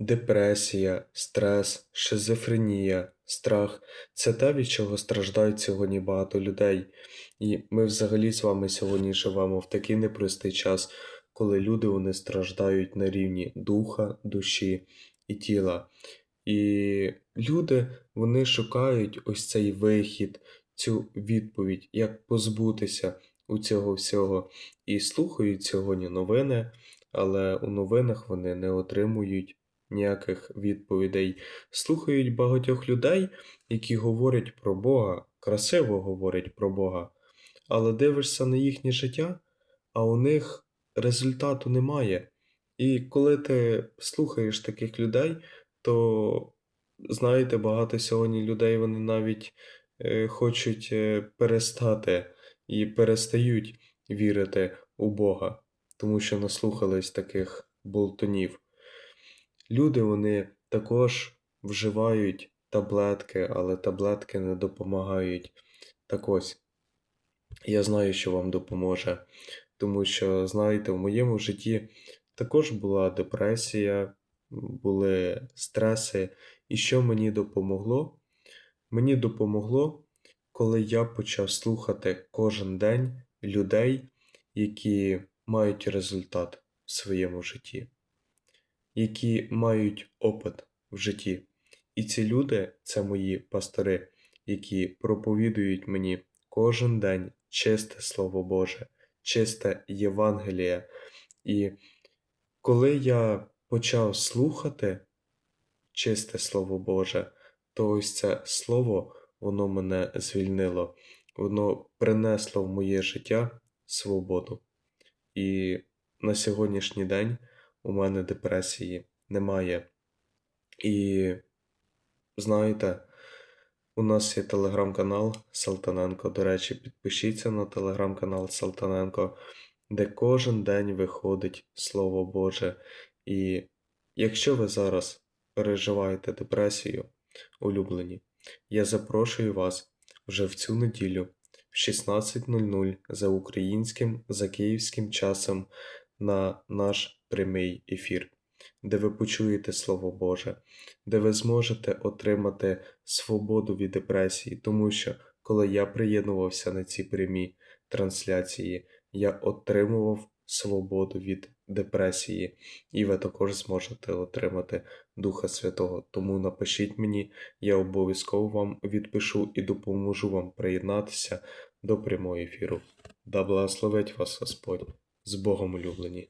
Депресія, стрес, шизофренія, страх це те, від чого страждають сьогодні багато людей. І ми взагалі з вами сьогодні живемо в такий непростий час, коли люди вони страждають на рівні духа, душі і тіла. І люди вони шукають ось цей вихід, цю відповідь, як позбутися у цього всього. І слухають сьогодні новини, але у новинах вони не отримують ніяких відповідей. Слухають багатьох людей, які говорять про Бога, красиво говорять про Бога, але дивишся на їхнє життя, а у них результату немає. І коли ти слухаєш таких людей, то знаєте, багато сьогодні людей вони навіть е, хочуть е, перестати і перестають вірити у Бога, тому що наслухались таких болтунів. Люди вони також вживають таблетки, але таблетки не допомагають. Так ось, я знаю, що вам допоможе, тому що, знаєте, в моєму житті також була депресія, були стреси. І що мені допомогло? Мені допомогло, коли я почав слухати кожен день людей, які мають результат в своєму житті які мають опит в житті. І ці люди це мої пастори, які проповідують мені кожен день чисте Слово Боже, чисте Євангеліє. І коли я почав слухати чисте Слово Боже, то ось це слово, воно мене звільнило, воно принесло в моє життя свободу. І на сьогоднішній день у мене депресії немає. І знаєте, у нас є телеграм-канал Салтаненко. До речі, підпишіться на телеграм-канал Салтаненко, де кожен день виходить Слово Боже. І якщо ви зараз переживаєте депресію, улюблені, я запрошую вас вже в цю неділю в 16.00 за українським, за київським часом на наш прямий ефір, де ви почуєте Слово Боже, де ви зможете отримати свободу від депресії, тому що коли я приєднувався на ці прямі трансляції, я отримував свободу від депресії, і ви також зможете отримати Духа Святого. Тому напишіть мені, я обов'язково вам відпишу і допоможу вам приєднатися до прямого ефіру. Да благословить вас Господь з Богом улюблені.